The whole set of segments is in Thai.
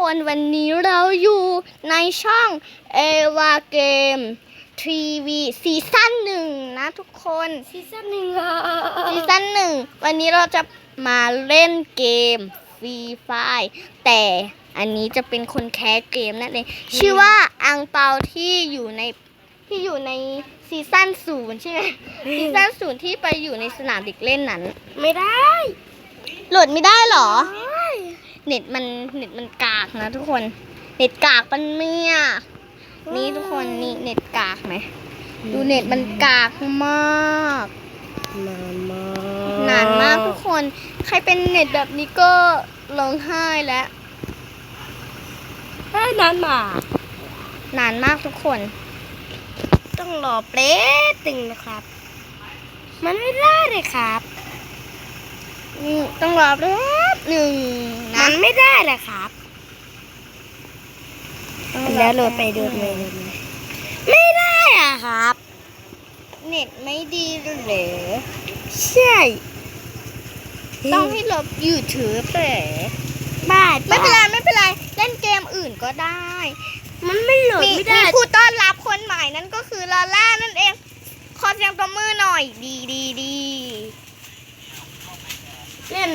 คนวันนี้เราอยู่ในช่องเอวาเกมทีวีซีซั่นหนึ่งนะทุกคนซีซั่นหนึ่งอะซีซั่นหนึ่งวันนี้เราจะมาเล่นเกมฟรีไฟแต่อันนี้จะเป็นคนแคสเกมนั่นเองชื่อว่าอังเปาที่อยู่ในที่อยู่ในซีซั่นศูนย์ใช่ไหมซีซั่นศูนย์ที่ไปอยู่ในสนามเด็กเล่นนั้น ไม่ได้ โหลดไม่ได้เหรอ เน็ตมันเน็ตมันกากนะทุกคน เน็ตกากปันเนี่ยนี่ทุกคนนี่เน็ตกากไหมดูเน็ตมันกากมากนานมากนานมากทุกคน ใครเป็นเน็ตแบบนี้ก็ร้องไห้แล้วเฮ้ยนานมากนานมากทุกคน ต้องรอเปรตตึงนะครับ มันไม่ได้เลยครับนี่ ต้องรอแป๊บหนึ่งมันะนไม่ได้เลยครับต้องรอแล้วโหลดไปดูดเลยไม่ได้อะครับ เน็ตไม่ดีเหรอใช่ ต้องให้ลบ YouTube เหรอบ้าไม่เป็นไรไม่เป็นไร เล่นเกมอื่นก็ได้ มันไม่โหลดมีไม่ได้มีผู้ต้อนรับคนใหม่นั่นก็คือลาล่านั่นเอง ขอเสียงปรบมือหน่อย ดีดีดีเล่น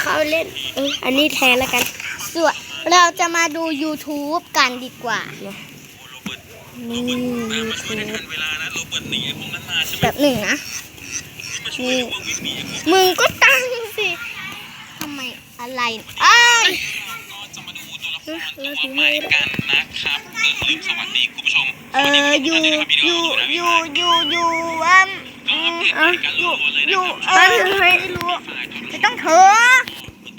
เขาเล่นเอออันนี้แทนแล้วกันส่วนเราจะมาดู YouTube กันดีกว่านี่แบบหนึ่งนะนี่มึงก็ตั้งสิทำไมอะไรอ้ายเราถึงใหม่กันนะครับอย่าลืมสวัสดีคุณผู้ชมเอออยู่อยู่อยู่อยู่อยู่ว่าอืม เอออยู่อยู่เออไม่รู้ไม่ต้องเถอะ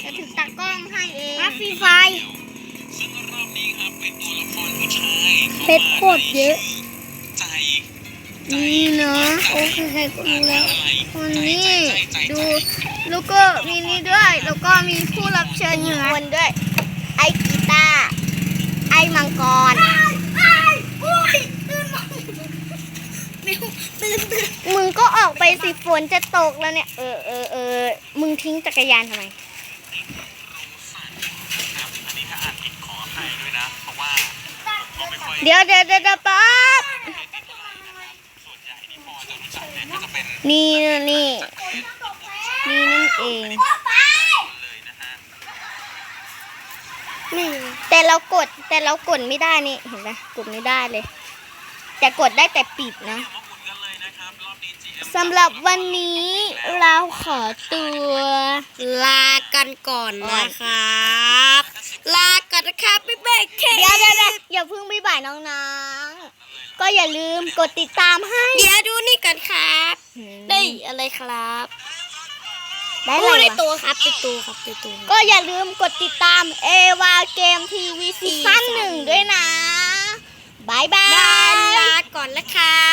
จะถึงตากล้องให้เองฟรีไฟรอบนี้ครับเป็นตัวละครผู้ชายเพชรโคตรเยอะใจนี่เนาะโอเคใครก็รู้แล้วคนนี้ดูแล้วก็มีนี่ด้วย แล้วก็มีผู้รับเชิญหนึ่งคนด้วย ไอกีตาร์ไอมังกรมึงก็ ออกไปสิฝนจะตกแล้วเนี่ย เออเออเออมึงทิ้งจักรยานทำไมครับอันนี้ถ้าอ่านผิดขออภัยด้วยนะเพราะว่าผมก็ไม่ค่อยเดี๋ยวเดี๋ยวเดี๋ยวเดี๋ยวป๊บส่วนใหญ่ที่พอจะรู้จักเนี่ยก็จะเป็นนี่นะนี่นี่นั่นเองเลยนะฮะนี่แต่เรากดแต่เรากดไม่ได้นี่เห็นไหมกดไม่ได้เลย แต่กดได้แต่ปิดนะ สำหรับวันนี้เราขอตัวลากันก่อนนะครับ ลากันนะครับบ๊ายบายเคเดี๋ยวเดี๋ยวเดี๋ยวอย่าเพิ่งบ๊ายบายน้องๆ ก็อย่าลืมกดติดตามให้เดี๋ยวดูนี่กันครับ ได้อะไรครับได้โอ้เลยได้วะตัวครับได้ตัวครับได้ตัวก็อย่าลืมกดติดตามเอวาเกมทีวีซีซั่นหนึ่งด้วยนะบายบาลายลาก่อนแล้วครับ